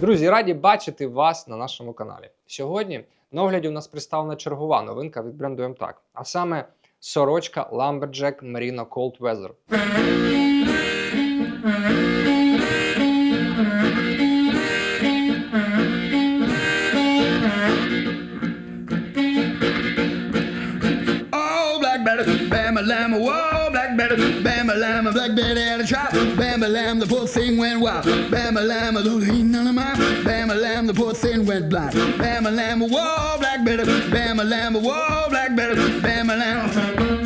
Друзі, раді бачити вас на нашому каналі. Сьогодні на огляді у нас представлена чергова новинка від бренду МТАК, а саме сорочка Lumberjack Merino Cold Weather. Whoa, Black Betty, Bama Black Betty at a shop. Bama Lamb, the poor thing went wild. Bama Lamb, the ain't none of mine. Bama Lamb, the poor thing went blind. Bama Lamb, whoa, Black Betty, Bama Lamb, whoa, Black Betty, Bama Lamb.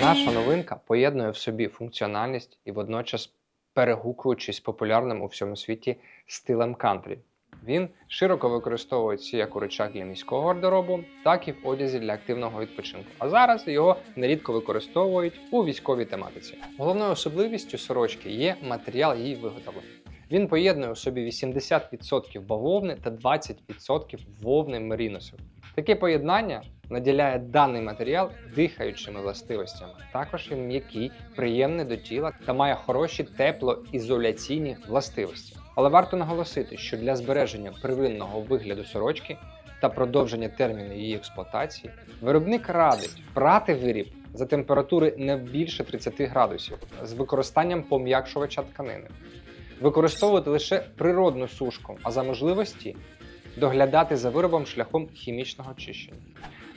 Наша новинка поєднує в собі функціональність і водночас перегукуючись популярним у всьому світі стилем кантрі. Він широко використовується як у речах для міського гардеробу, так і в одязі для активного відпочинку. А зараз його нерідко використовують у військовій тематиці. Головною особливістю сорочки є матеріал її виготовлення. Він поєднує у собі 80% бавовни та 20% вовни меріносу. Таке поєднання наділяє даний матеріал дихаючими властивостями. Також він м'який, приємний до тіла та має хороші теплоізоляційні властивості. Але варто наголосити, що для збереження первинного вигляду сорочки та продовження терміну її експлуатації виробник радить прати виріб за температури не більше 30 градусів з використанням пом'якшувача тканини. Використовувати лише природну сушку, а за можливості доглядати за виробом шляхом хімічного очищення.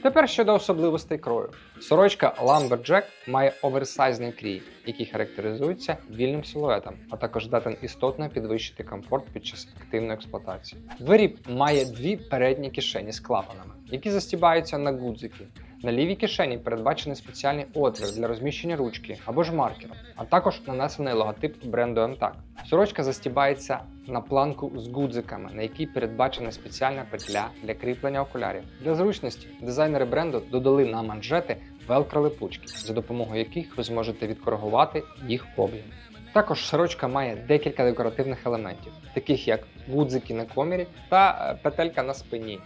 Тепер щодо особливостей крою. Сорочка Lumberjack має оверсайзний крій, який характеризується вільним силуетом, а також здатен істотно підвищити комфорт під час активної експлуатації. Виріб має дві передні кишені з клапанами, які застібаються на гудзики. На лівій кишені передбачений спеціальний отвір для розміщення ручки або ж маркером, а також нанесений логотип бренду MTAC. Сорочка застібається на планку з гудзиками, на якій передбачена спеціальна петля для кріплення окулярів. Для зручності дизайнери бренду додали на манжети велкро-липучки, за допомогою яких ви зможете відкоригувати їх об'єм. Також сорочка має декілька декоративних елементів, таких як гудзики на комірі та е, петелька на спині.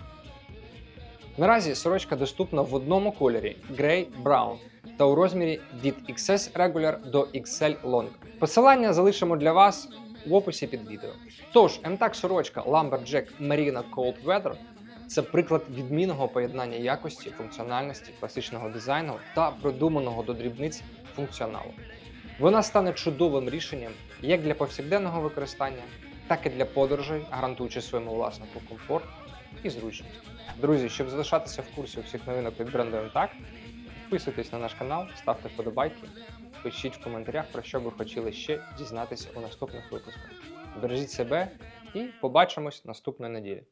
Наразі сорочка доступна в одному кольорі Grey Brown та у розмірі від XS Regular до XL Long. Посилання залишимо для вас в описі під відео. Тож, МТАК сорочка Lumberjack Merino Cold Weather це приклад відмінного поєднання якості, функціональності, класичного дизайну та продуманого до дрібниць функціоналу. Вона стане чудовим рішенням як для повсякденного використання, так і для подорожей, гарантуючи своєму власнику комфорт і зручність. Друзі, щоб залишатися в курсі усіх новинок від бренду МТАК, підписуйтесь на наш канал, ставте вподобайки, пишіть в коментарях, про що ви хотіли ще дізнатися у наступних випусках. Бережіть себе і побачимось наступної неділі.